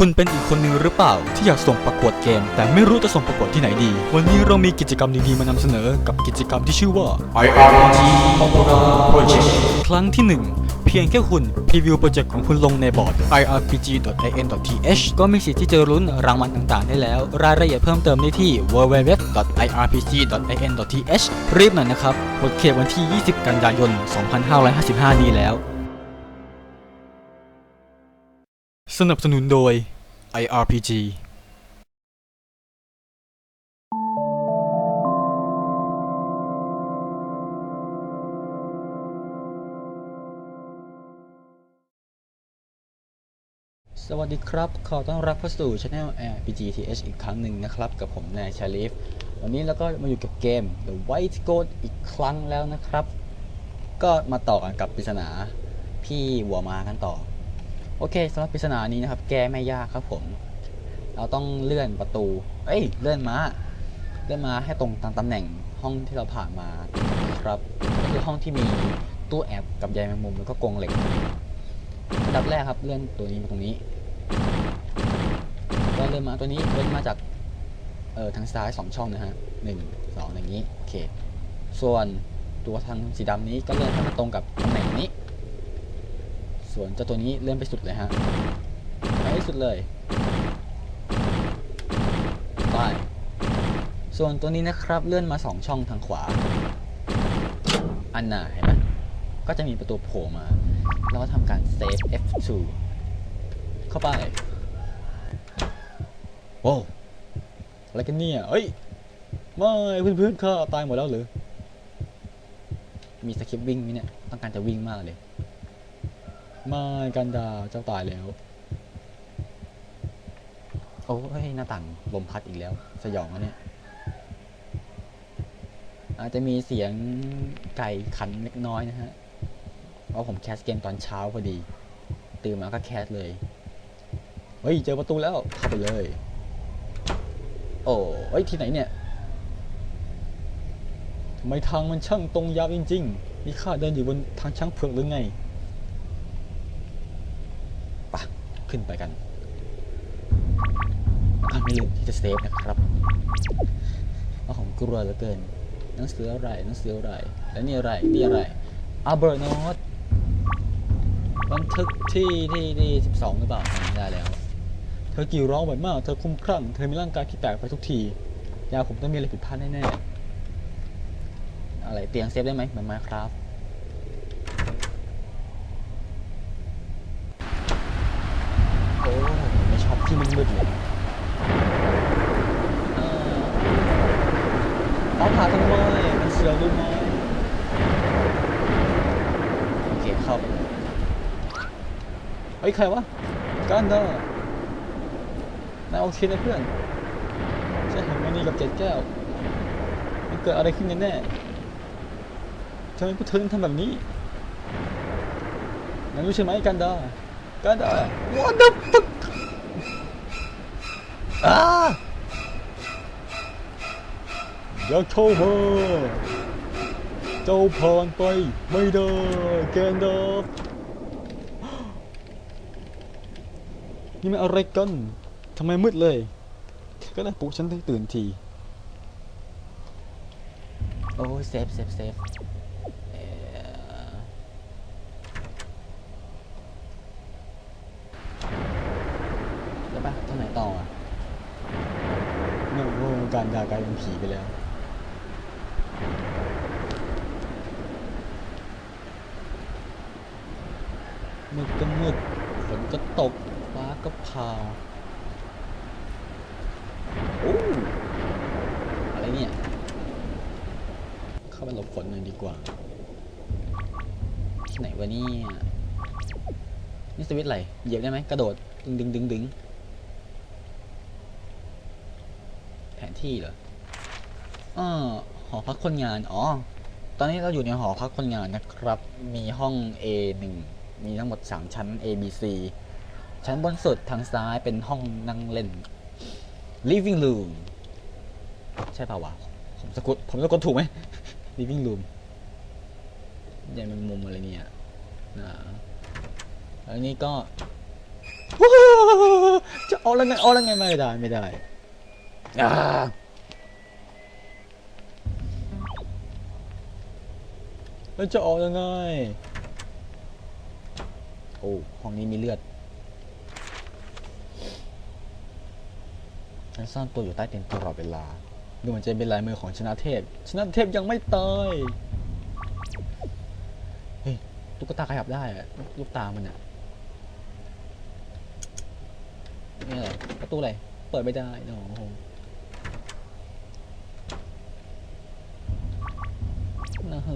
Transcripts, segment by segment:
คุณเป็นอีกคนหนึ่งหรือเปล่า ที่อยากส่งประกวดเกม แต่ไม่รู้จะส่งประกวดที่ไหนดี วันนี้เรามีกิจกรรมดีๆ มานำเสนอกับกิจกรรมที่ชื่อว่า IRPG Popular Project ครั้งที่ 1 เพียงแค่คุณพรีวิวโปรเจกต์ของคุณลงในบอร์ด irpg.in.th ก็มีสิทธิ์ที่จะลุ้นรางวัลต่างๆ ได้แล้ว รายละเอียดเพิ่มเติมได้ที่ www.irpg.in.th รีบหน่อยนะครับหมดเขตวันที่ 20 กันยายน 2555 นี้แล้ว สนับสนุนโดย IRPG สวัสดีครับ ขอต้อนรับเข้าสู่ช anel RPGTH อีกครั้งหนึ่งนะครับ กับผมนายชาลิฟวันนี้เราก็มาอยู่กับเกม The White Goat อีกครั้งแล้วนะครับ ก็มาต่อกันกับปริศนาพี่หัวมากันต่อ โอเคสำหรับปริศนานี้นะครับ แก้ไม่ยากครับผม เราต้องเลื่อนประตู เอ้ย เลื่อนม้า เลื่อนม้าให้ตรงตามตำแหน่งห้องที่เราผ่านมาครับคือห้องที่มีตู้แอบกับใยแมงมุมแล้วก็กรงเหล็กอันดับแรกครับเลื่อนตัวนี้มาตรงนี้ก็เลื่อนมาตัวนี้เลื่อนมาจากเออทางซ้ายสองช่องนะฮะหนึ่งสองอย่างนี้โอเค ส่วนตัวทางสีดำนี้ก็เลื่อนให้มันตรงกับตำแหน่งนี้ ส่วนเจ้าตัวนี้เลื่อนไปสุดเลยฮะไปสุดเลยไปส่วนตัวนี้นะครับเลื่อนมาสองช่องทางขวา อันน่ะเห็นไหมก็จะมีประตูโผล่มา แล้วก็ทำการเซฟ F2 เข้าไปโว้อะไรกันเนี่ยเอ้ยไม่เพื่อนๆข้าตายหมดแล้วเหรอมีสคริปต์วิ่งไหมเนี่ย ต้องการจะวิ่งมากเลย ไม่กันดาเจ้าตายแล้ว โอ้ยหน้าต่างลมพัดอีกแล้ว สยองอะเนี่ย อาจจะมีเสียงไก่ขันเล็กน้อยนะฮะ เพราะผมแคสเกมตอนเช้าพอดี ตื่นมาก็แคสเลย เฮ้ย เจอประตูแล้ว เข้าไปเลย โอ้เฮ้ย ที่ไหนเนี่ยทำไมทางมันช่างตรงยาวจริง ๆ นี่ข้าเดินอยู่บนทางช่างเผือกหรือไงปะ ขึ้นไปกันไม่ลืมที่จะเซฟนะครับเพราะผมกลัวเหลือเกินหนังสืออะไรหนังสืออะไร แล้วนี่อะไรนี่อะไรอัลเบอร์โนตบันทึกที่ที่ที่สิบสองหรือเปล่าไม่ได้แล้ว เธอกี่ร้องบ่อยมาก เธอคุ้มคลั่ง เธอมีร่างกายที่แตกไปทุกทียาผมต้องมีอะไรผิดพลาดแน่ๆอะไรเตียงเซฟได้ไหมเหมือนไมครับ โอ้ไม่ชอบที่ มืดๆเลยเออเขาพาทำไมมันเสียวรู้ไหมโอเคเข้าไปเลยเฮ้ยใครวะกันดานายโอเคนะเพื่อนใช่เห็นมันนี่กับเจ็ดแก้ว มันเกิดอะไรขึ้นกันแน่ทำไมพวกเธอถึงทำแบบนี้นายรู้ใช่ไหมกันดากันดา what the fuck อ้าอย่าเข้ามาเจ้าผ่านไปไม่ได้แกนดาฟนี่มันอะไรกันทำไมมืดเลย ก็ได้ปลุกฉันให้ตื่นที โอ้ยเซฟเซฟเซฟเอ่อแล้วปะทางไหนต่ออะเนี่ยโอ้การดากลายเป็นผีไปแล้ว มืดก็มืดฝนก็ตก ฟ้าก็ผ่าโอ้อะไรเนี่ย เข้าไปหลบฝนหน่อยดีกว่า ที่ไหนวะเนี่ยนี่สวิตช์อะไรเหยียบได้ไหมกระโดด ดึงดึงดึงดึงแผน ที่เหรออ่าหอพักคนงาน อ๋อ ตอนนี้เราอยู่ในหอพักคนงานนะครับ มีห้อง A1 มีทั้งหมด 3 ชั้น A B C ชั้นบนสุดทางซ้ายเป็นห้องนั่งเล่น living room ใช่ป่าวะ ผมสะกด ผมสะกดถูกไหม living room ใหญ่เป็นมุมอะไรเนี่ยนะแล้วนี่ก็ว้าวเจ้าแล้วไงออกแล้วไงไม่ได้ ไม่ได้ อ่าแล้วจะออกยังไง โอ้ห้องนี้มีเลือดฉันซ่อนตัวอยู่ใต้เตียงตลอดเวลา ดูเหมือนจะเป็นลายมือของชนะเทพ ชนะเทพยังไม่ตาย เฮ้ย ตุ๊กตาขยับได้อะลูกตามันอะนี่อะไรประตูอะไร เปิดไม่ได้โอ้โหนะเฮ้อ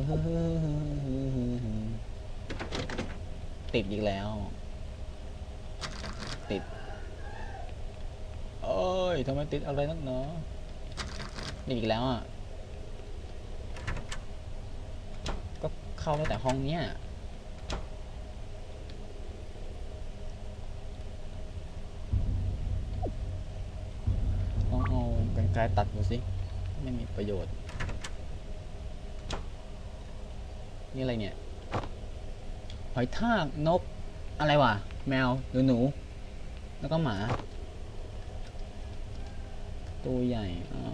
ติดอีกแล้ว ติดเอ้ยทำไมติดอะไรนักหนาติดอีกแล้วอะ ก็เข้าได้แต่ห้องเนี้ยลองเอากันไกรตัดดูสิ ไม่มีประโยชน์ นี่อะไรเนี่ย หอยทากนก อะไรวะ แมวหรือหนู แล้วก็หมา ตัวใหญ่อ๋อ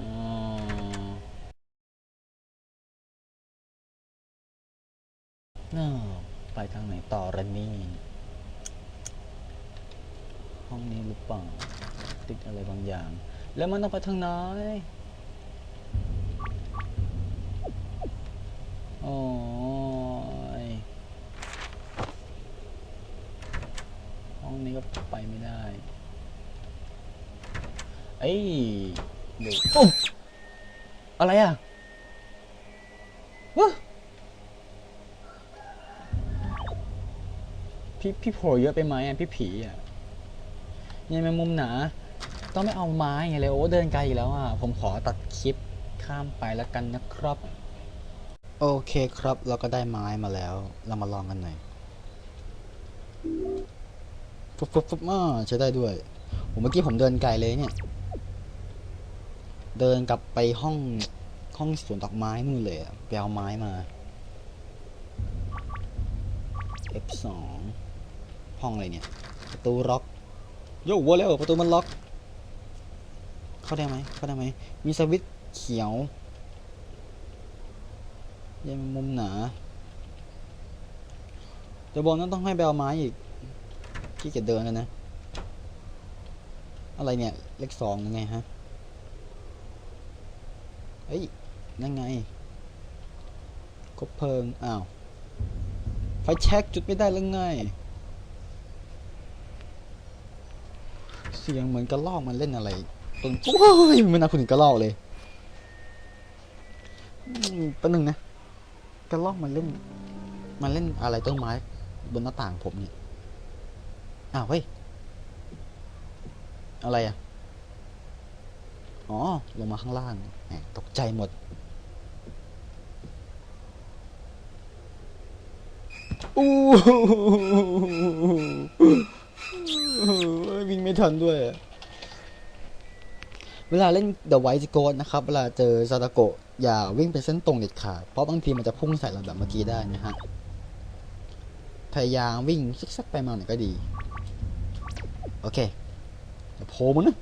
น่าไปทางไหนต่อระนี่ห้องนี้หรือเปล่า ติดอะไรบางอย่าง แล้วมันต้องไปทางไหนโอ้ย ห้ องนี้ก็ไปไม่ได้ เอ้ยเดี๋ยวอุ๊ยอะไรอะวะพี่พี่โผล่เยอะไปไหมอะพี่ผีอะยังแมงมุมหนา ต้องไม่เอาไม้ไงเลยโอ้เดินไกลอีกแล้วอะผมขอตัดคลิปข้ามไปแล้วกันนะครับ โอเคครับเราก็ได้ไม้มาแล้ว เรามาลองกันหน่อย ฟุ๊บฟุ๊บฟุ๊บอ่าใช้ได้ด้วยผมเมื่อกี้ผมเดินไกลเลยเนี่ย เดินกลับไปห้องห้องสวนดอกไม้นู่นเลยอะไปเอาไม้มา F2 ห้องอะไรเนี่ย ประตูล็อกโย่วัวแล้วประตูมันล็อก เข้าได้ไหมเข้าได้ไหมมีสวิตช์เขียวยังมุมหนาจะบอกนั้นต้องให้ไปเอาไม้อีก ขี้เกียจเดินกันนะ อะไรเนี่ย เลขสองยังไงฮะ เฮ้ย นั่นไงคบเพลิง อ้าว ไฟแช็กจุดไม่ได้แล้วไง เสียงเหมือนกระลอกมันเล่นอะไรต้นโอ้ยมันน่าคุณถึงกระลอกเลยแป๊บนึงนะ กระลอกมันเล่น มันเล่นอะไรต้นไม้บนหน้าต่างผมเนี่ย อ้าวเฮ้ย อะไรอะ อ๋อ ลงมาข้างล่างแหมตกใจหมด อู้วิ่งไม่ทันด้วย เวลาเล่น The White Ghost นะครับ เวลาเจอซาตาโกะอย่าวิ่งไปเส้นตรงเด็ดขาด เพราะบางทีมันจะพุ่งใส่เราแบบเมื่อกี้ได้นะฮะ พยายามวิ่งซิกซักไปมาหน่อยก็ดี โอเคโผล่มานะ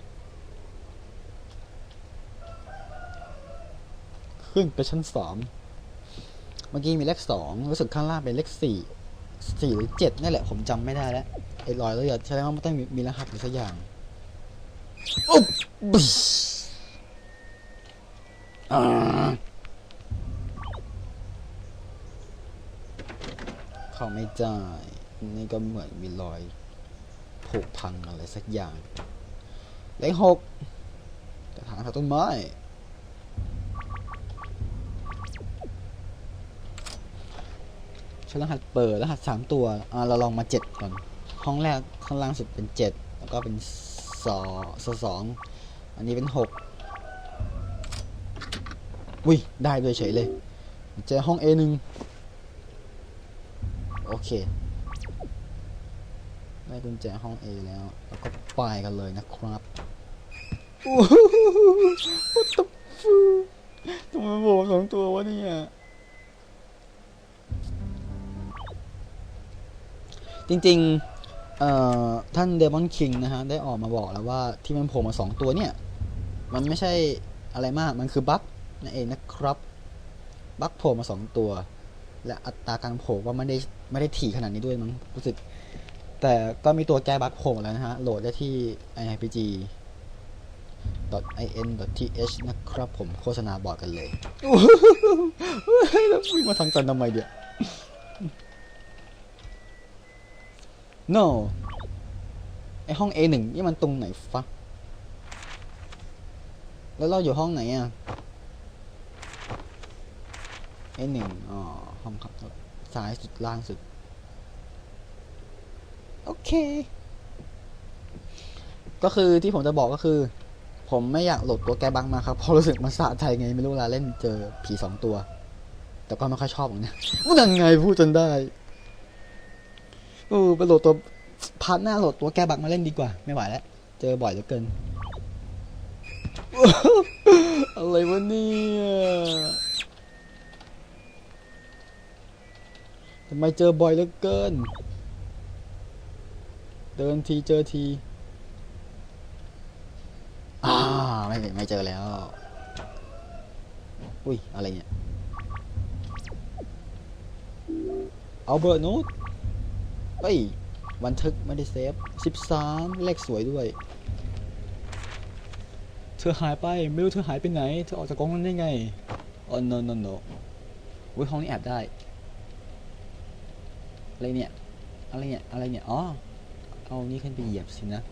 ขึ้นไปชั้นสามเมื่อกี้มีเลขสองรู้สึกข้างล่างเป็นเลขสี่สี่หรือเจ็ดนี่แหละ ผมจำไม่ได้แล้วไอ้รอยแล้วอย่าแสดงว่ามันต้องมีรหัสหรือสักอย่างอุ๊บบิชอ่าเขาไม่ได้นี่ก็เหมือนมีรอย ผุพังอะไรสักอย่าง เลขหกกระถางต้นไม้ใช้รหัสเปิดรหัสสามตัวอ่าเราลองมาเจ็ดก่อน ห้องแรกข้างล่างสุดเป็นเจ็ดแล้วก็เป็นสอสสองอันนี้เป็นหกอุ้ย ได้ด้วยเฉยเลย เจอห้อง A หนึ่งโอเค ได้กุญแจห้อง A แล้ว แล้วก็ไปกันเลยนะครับโอ้โห What the fuck ทำไมบอกสองตัววะเนี่ยจริงๆเอ่อท่านเดมอนคิงนะฮะ ได้ออกมาบอกแล้วว่าที่มันโผล่มาสองตัวเนี่ย มันไม่ใช่อะไรมากมันคือบั๊กนั่นเองนะครับบั๊กโผล่มาสองตัว และอัตราการโผล่ก็ไม่ได้ไม่ได้ถี่ขนาดนี้ด้วยมั้งรู้สึก แต่ก็มีตัวแก้บั๊กโผล่แล้วนะฮะ โหลดได้ที่ irpg in th นะครับผมโฆษณาบอกกันเลยแล้ววิ่งมาทางตันทำไมเดี๋ยว no ไอห้อง A1 นี่มันตรงไหนฟะ แล้วเราอยู่ห้องไหนอะ A1 อ๋อ ห้องขับซ้ายสุดล่างสุด เค ก็คือที่ผมจะบอกก็คือ ผมไม่อยากโหลดตัวแกบังมาครับเพราะรู้สึกมันสะใจไงไม่รู้เวลาเล่นเจอผีสองตัว แต่ก็ไม่ค่อยชอบเหมือนกันมันยังไงพูดจนได้เออไปโหลดตัวพาร์ทหน้าโหลดตัวแกบักมาเล่นดีกว่า ไม่ไหวแล้ว เจอบ่อยเหลือเกิน อะไรวะเนี่ยทำไมเจอบ่อยเหลือเกิน เดินทีเจอที อ่า ไม่ไม่เจอแล้ว อุ้ย อะไรเนี่ย เอาเบอร์โน้ตเฮ้ย บันทึกไม่ได้เซฟ 13 เลขสวยด้วย เธอหายไป ไม่รู้เธอหายไปไหน เธอออกจากกองนั้นได้ไงอ๋อ no no no อุ้ยห้องนี้แอบได้ อะไรเนี่ย อะไรเนี่ย อะไรเนี่ย อ๋อ เอานี่ขึ้นไปเหยียบสินะ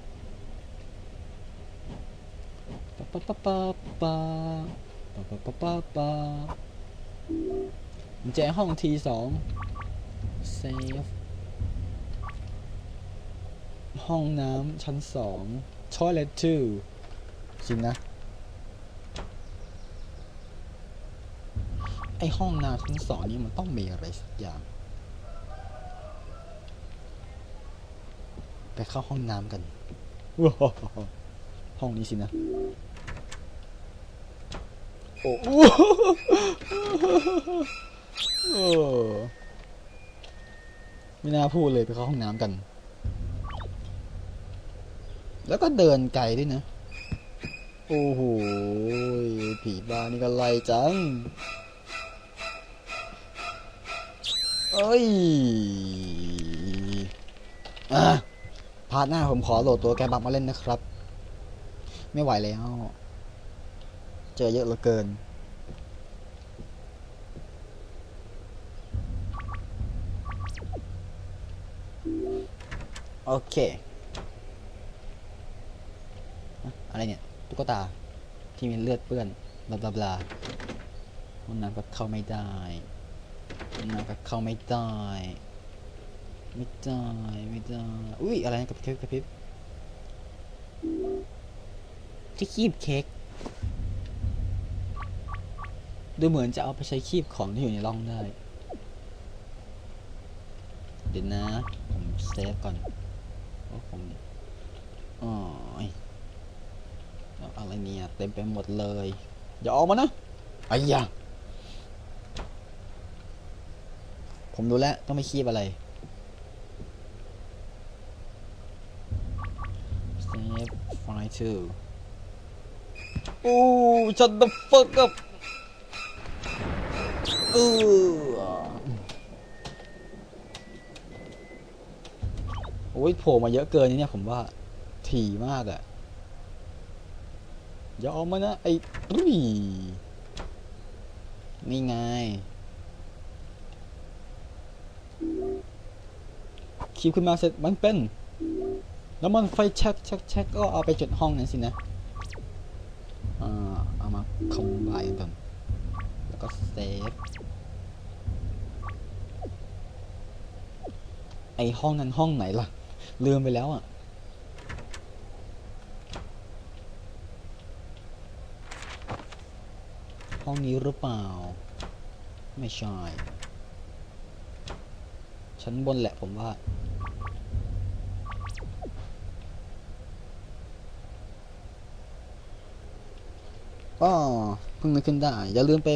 ปะปะปะปะปะปะปะปะปะปะแจห้องทีสองเซฟห้องน้ำชั้นสอง toilet two จริงนะ ไอห้องน้ำชั้นสองนี้มันต้องมีอะไรสักอย่าง ไปเข้าห้องน้ำกันว้าวห้องนี้สินะโอ้โหโอ้ไม่น่าพูดเลยไปเข้าห้องน้ำกัน แล้วก็เดินไกลด้วยนะ โอ้โห ผีบ้านี่ก็ไล่จัง เอ้ย อะ พาร์ทหน้าผมขอโหลดตัวแกบักมาเล่นนะครับ ไม่ไหวแล้ว เจอเยอะเหลือเกิน โอเค อะไรเนี่ย ตุ๊กตา ที่มีเลือดเปื้อนบลาบลาบลาห้องน้ำก็เข้าไม่ได้ห้องน้ำก็เข้าไม่ได้ ไม่ได้ไม่ได้อุ้ยอะไรนะกระพริบกระพริบที่คีบเค้กดูเหมือนจะเอาไปใช้คีบของที่อยู่ในร่องได้ เดี๋ยวนะ ผมเซฟก่อนเพราะผมอ๋ออะไรเนี่ยเต็มไปหมดเลย อย่าออกมานะไอ้ยาผมดูแล้ว ต้องไม่คีบอะไร Save file to โอ้ shut the fuck up เออโอ้ยโผล่มาเยอะเกินนี่เนี่ยผมว่า ถี่มากอะอย่าออกมานะไอ้ตุ้ยนี่ไงคีบขึ้นมาเสร็จมันเป็น น้ำมันไฟแช็กแช็กแช็กก็เอาไปจุดห้องนั้นสินะเอามาคอมไบกันก่อนแล้วก็เซฟไอห้องนั้นห้องไหนล่ะ ลืมไปแล้วอะห้องนี้หรือเปล่า ไม่ใช่ชั้นบนแหละผมว่า ก็เพิ่งนึกขึ้นได้ อย่าลืมไป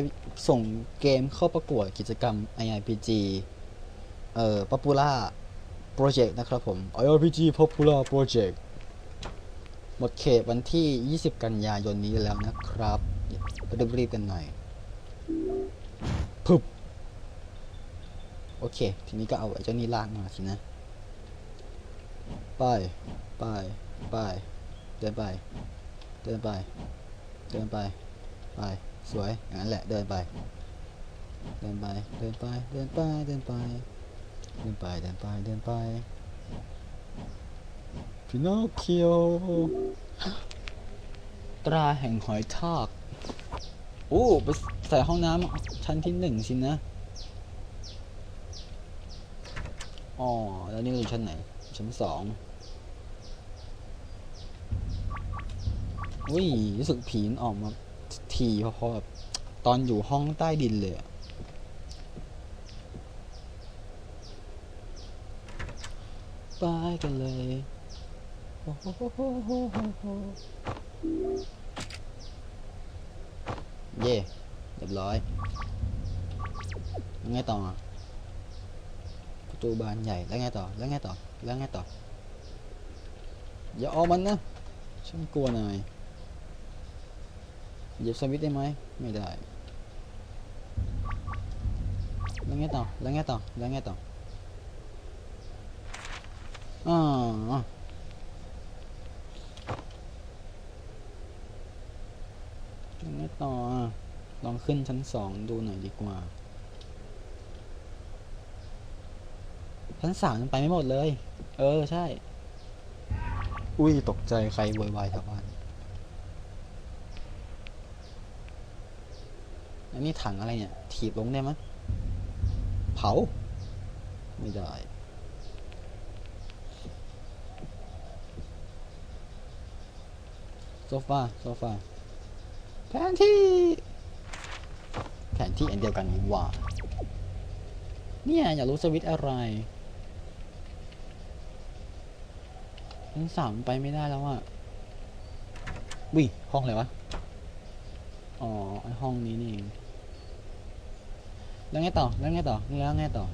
ส่งเกมเข้าประกวดกิจกรรม IIPG เอ่อป๊อปปูล่า Project นะครับผม IRPG Popula Project หมดเขตวันที่ 20 กันยายนนี้แล้วนะครับก็รีบๆกันหน่อยพึบโอเค ทีนี้ก็เอาไอ้เจ้านี่ลากมาสินะไปไปไปเดินไป เดินไป เดินไป ไป สวย อย่างนั้นแหละ เดินไป เดินไป เดินไป เดินไป เดินไป เดินไป เดินไป เดินไปพินอคคิโอตราแห่งหอยทาก โอ้ไปใส่ห้องน้ำชั้นที่หนึ่งสินะ อ๋อ แล้วนี่เราอยู่ชั้นไหน ชั้นสอง อุ้ยรู้สึกผีนออกมาทีพอๆแบบตอนอยู่ห้องใต้ดินเลยไปกันเลยโอ้โหเย่เรียบร้อยแล้วไงต่ออะประตูบานใหญ่แล้วไงต่อแล้วไงต่อแล้วไงต่ออย่าออกมันนะฉันกลัวนาย เหยียบสวิตได้ไหมไม่ได้ แล้วไงต่อ แล้วไงต่อ แล้วไงต่ออ๋อแล้วไงต่ออะลองขึ้นชั้นสองดูหน่อยดีกว่า ชั้นสามยังไปไม่หมดเลย เออ ใช่ อุ้ย ตกใจใครโวยวายแถวบ้าน อันนี้ถังอะไรเนี่ย ถีบลงได้ไหมยเผา ไม่ได้ โซฟา โซฟา แผนที่ แผนที่อันเดียวกันว่า เนี่ย อยากรู้สวิตอะไรชั้นสามไปไม่ได้แล้วอะวิห้องอะไรวะ อ๋อไอห้องนี้นี่เอง lắng nghe tàu lắng nghe tàu nghe lắng nghe lang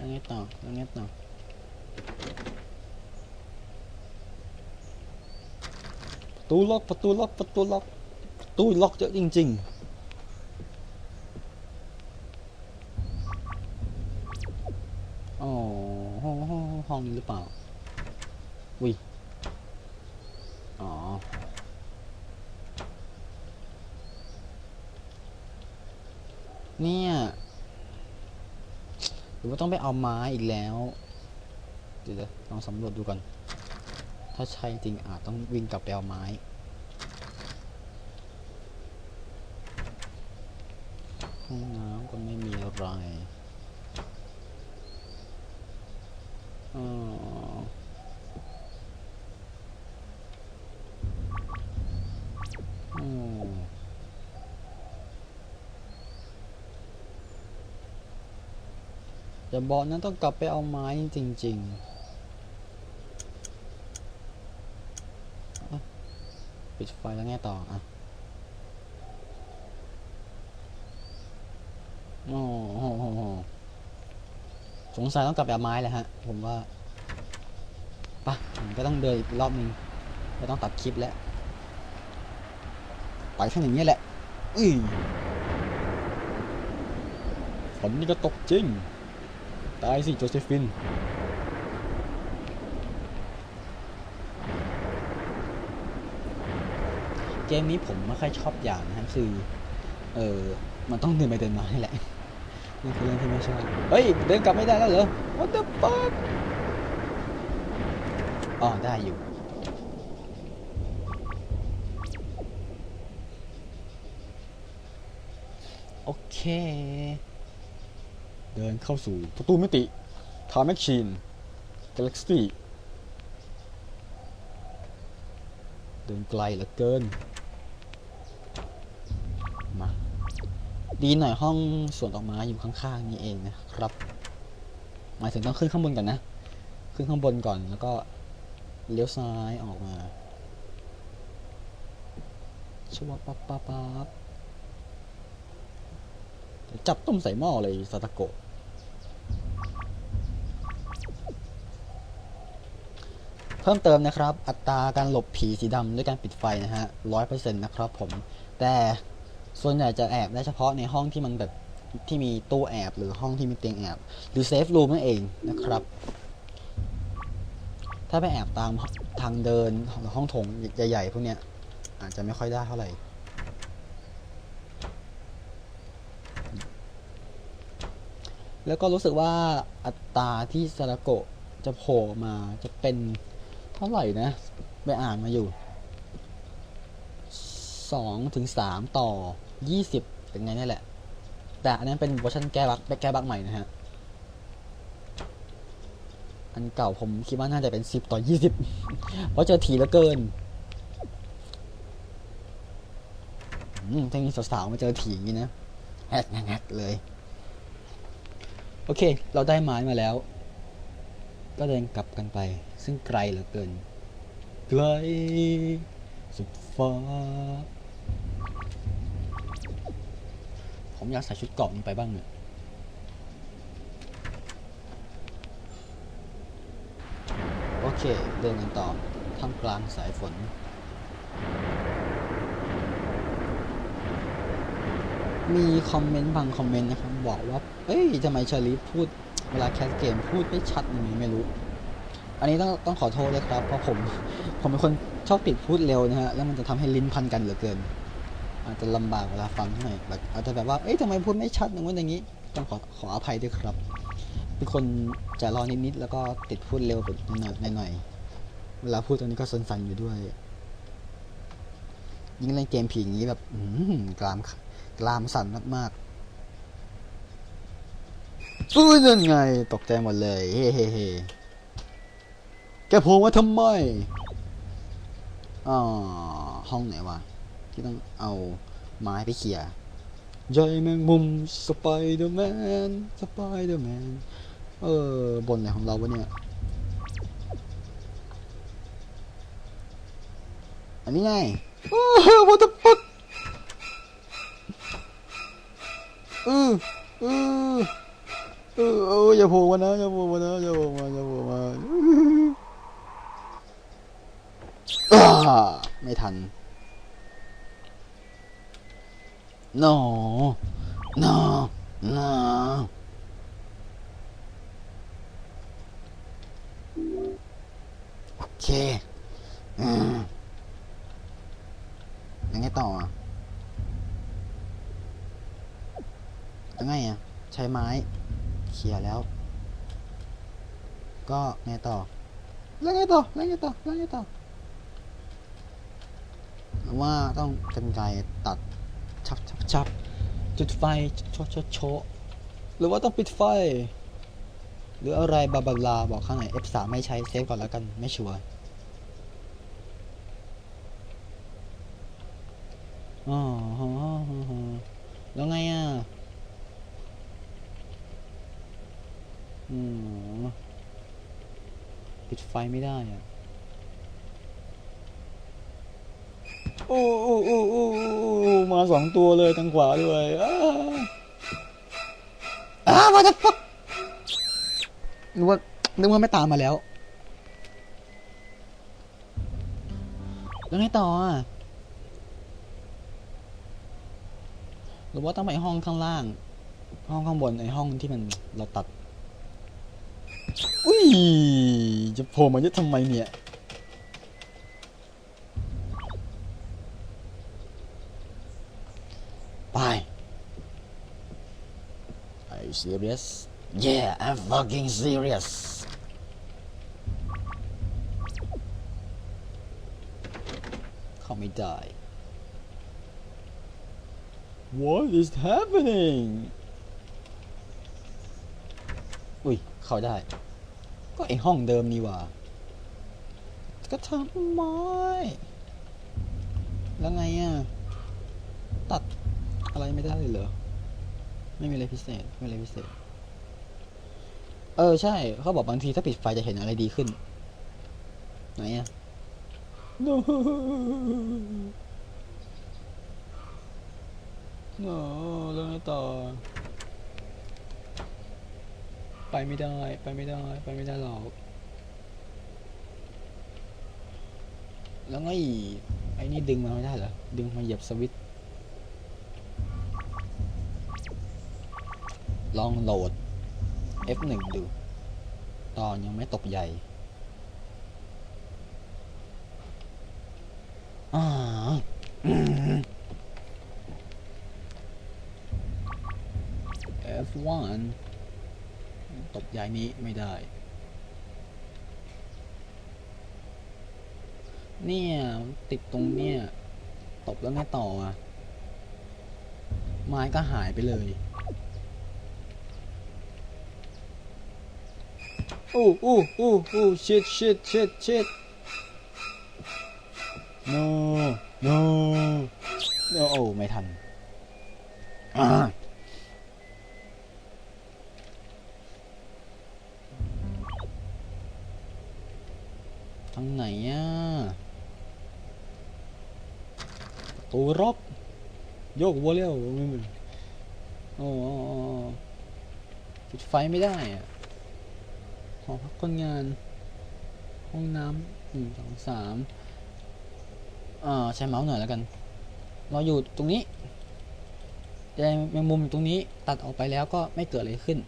lắng nghe ito. Lang ito, lang ito. Patulog, patulog, tu lock cho chinh chinh. ต้องไปเอาไม้อีกแล้วเดี๋ยวลองสำรวจดูก่อน ถ้าใช่จริงอาจต้องวิ่งกลับไปเอาไม้ ห้องน้ำก็ไม่มีอะไรอ๋ออืม อย่าบอกนะต้องกลับไปเอาไม้จริง ๆ ปิดไฟแล้วไงต่ออะโอ้โหสงสัยต้องกลับไปเอาไม้แหละฮะ ผมว่าปะผมก็ต้องเดินอีกรอบนึงไม่ต้องตัดคลิปแล้วไปแค่อย่างนี้แหละอุ้ยฝนนี่ก็ตกจริง ตายสิโจเซฟินเกมนี้ผมไม่ค่อยชอบอย่างนะคือ เออมันต้องเดินไปเดินมานี่แหละนี่คือเรื่องที่ไม่ชอบเฮ้ย เดินกลับไม่ได้แล้วเหรอ What the fuck อ๋อ ได้อยู่ โอเค เดินเข้าสู่ประตูมิติทาร์แมชชีนกาแล็กซี่เดินไกลเหลือเกิน มา ดีหน่อยห้องสวนดอกไม้อยู่ข้างๆ นี่เองนะครับ หมายถึงต้องขึ้นข้างบนก่อนนะ ขึ้นข้างบนก่อนแล้วก็เลี้ยวซ้ายออกมาชวับปั๊บปั๊บปั๊บ จับต้มใส่หม้อเลยซาตาโกะเพิ่มเติมนะครับ อัตราการหลบผีสีดำด้วยการปิดไฟนะฮะร้อยเปอร์เซ็นต์นะครับผม แต่ส่วนใหญ่จะแอบได้เฉพาะในห้องที่มันแบบที่มีตู้แอบหรือห้องที่มีเตียงแอบหรือเซฟรูมนั่นเองนะครับ ถ้าไปแอบตามทางเดินหรือห้องโถงใหญ่ๆพวกเนี้ยอาจจะไม่ค่อยได้เท่าไหร่ แล้วก็รู้สึกว่าอัตราที่ซาราโกะจะโผล่มาจะเป็นเท่าไหร่นะ ไปอ่านมาอยู่สองถึงสามต่อยี่สิบเป็นไงนี่แหละ แต่อันนั้นเป็นเวอร์ชันแก้บักแก้บักใหม่นะฮะ อันเก่าผมคิดว่าน่าจะเป็นสิบต่อยี่สิบเพราะเจอถี่เหลือเกินอืมถ้ามีสาวๆมาเจอถีอย่างนี้นะแฮกแฮกเลย โอเค เราได้ไม้มาแล้ว ก็เดินกลับกันไป ซึ่งไกลเหลือเกิน ไกลสุดฟ้า ผมอยากใส่ชุดเกราะนี้ไปบ้างเนี่ยโอเค เดินกันต่อท่ามกลางสายฝนมีคอมเมนต์บางคอมเมนต์นะครับ บอกว่า เอ้ยทำไมชาลีพูดเวลาแคสเกมพูดไม่ชัดอยังไงไม่รู้ อันนี้ต้องต้องขอโทษเลยครับ เพราะผมผมเป็นคนชอบติดพูดเร็วนะฮะ แล้วมันจะทำให้ลิ้นพันกันเหลือเกิน อาจจะลำบากเวลาฟังหน่อยแบบอาจจะแบบว่า เอ้ยทำไมพูดไม่ชัดอย่างนู้นอย่างนี้ ต้องขอขออภัยด้วยครับ เป็นคนจะรอนิดๆแล้วก็ติดพูดเร็วไปหน่อยหน่อยๆเวลาพูดตรงนี้ก็สันๆอยู่ด้วย ยิ่งเล่นเกมผีอย่างนี้แบบอืมกรามกรามสั่นมากๆ อุ้ยนั่นไง ตกใจหมดเลย เฮ้เฮ้เฮ้แกโผล่มาทำไมอ่าห้องไหนวะ ที่ต้องเอาไม้ไปเขี่ยใยแมงมุมสไปเดอร์แมนสไปเดอร์แมนเออบนไหนของเราวะเนี่ย อันนี้ไงโอ้ what the fuck เออเออเออ เอออย่าโผล่มานะอย่าโผล่มานะอย่าโผล่มาอย่าโผล่มาไม่ทัน no no no โอเคอืมยังไงต่ออะยังไงอะ ใช้ไม้ เขี่ยแล้ว ก็ไงต่อแล้วไงต่อแล้วไงต่อแล้วไงต่อหรือว่าต้องกันไกตัดชับชับชับจุดไฟโชะโชะโชะหรือว่าต้องปิดไฟ หรืออะไรบาบาลาบอกข้างไหน F3 ไม่ใช้เซฟก่อนแล้วกันไม่ชัวร์อ๋อฮะฮะฮะแล้วไงอะ อืมปิดไฟไม่ได้อะ โอ้โอ้โอ้โอ้มาสองตัวเลยทางขวาด้วยอ้าอามาจะฟักนึกว่านึกว่าไม่ตามมาแล้วแล้วไงต่ออะหรือว่าต้องไปห้องข้างล่าง ห้องข้างบนไอห้องที่มันเราตัด จะโผล่มาเยอะทำไมเนี่ย Bye. Are you serious? Yeah, I'm fucking serious. Call me die. What is happening? อุ้ย เข้าได้ ก็ไอห้องเดิมนี่ว่า ก็ทำไมแล้วไงอะ ตัดอะไรไม่ได้เลยเหรอ ไม่มีอะไรพิเศษ ไม่มีอะไรพิเศษ เออใช่ เขาบอกบางทีถ้าปิดไฟจะเห็นอะไรดีขึ้น ไหนอะ no no แล้วไงต่อ ไปไม่ได้ ไปไม่ได้ ไปไม่ได้หรอก แล้วไงไอ้นี่ดึงมาไม่ได้เหรอ ดึงมาเหยียบสวิตช์ลองโหลด F1 ดู ตอนยังไม่ตกใหญ่อ่า F1 ตกใหญ่นี้ไม่ได้ เนี่ยติดตรงเนี่ย ตบแล้วไงต่ออะ ไม้ก็หายไปเลยอู้อู้อู้อู้ shit shit shit shit no no no โอ้ไม่ทันอ่าางไหนอะประตูรบโยกวัวเร็วโอ้โอ้โอ้จุดไฟไม่ได้อะหอพักคนงาน ห้องน้ำหนึ่งสองสามอ่าใช้เมาส์หน่อยแล้วกัน เราอยู่ตรงนี้แต่แมงมุมตรงนี้ตัดออกไปแล้วก็ไม่เกิดอะไรขึ้น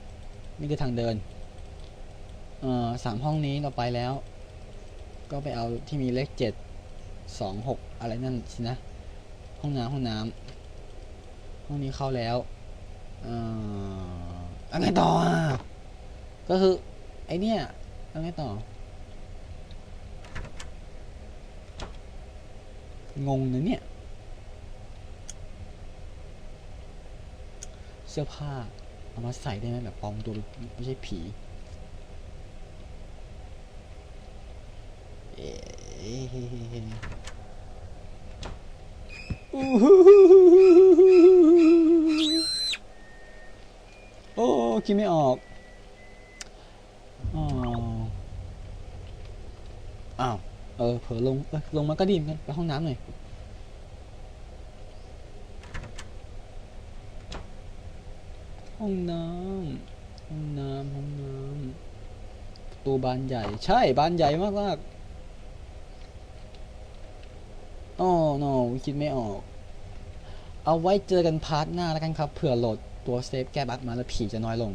นี่คือทางเดิน เอ่อสามห้องนี้เราไปแล้ว ก็ไปเอาที่มีเลขเจ็ดสองหกอะไรนั่นสินะ ห้องน้ำห้องน้ำห้องนี้เข้าแล้วเอ่อแล้วไงต่ออะก็คือ ไอเนี้ยแล้วไงต่อ งงนะเนี่ย เสื้อผ้าเอามาใส่ได้ไหมแบบปลอมตัวไม่ใช่ผี เอ๊ะอู้หู โอ้คิดไม่ออกอ้าวอ้าว เออ เผลอลง เออลงมาก็ดีมกัน ไปห้องน้ำหน่อย ห้องน้ำห้องน้ำห้องน้ำประตูบานใหญ่ ใช่ บานใหญ่มากมากๆโอ้ no คิดไม่ออก เอาไว้เจอกันพาร์ทหน้าแล้วกันครับ เผื่อโหลดตัวเซฟแก้บั๊กมาแล้วผีจะน้อยลง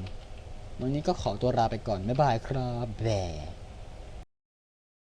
วันนี้ก็ขอตัวลาไปก่อน บ๊ายบายครับแบ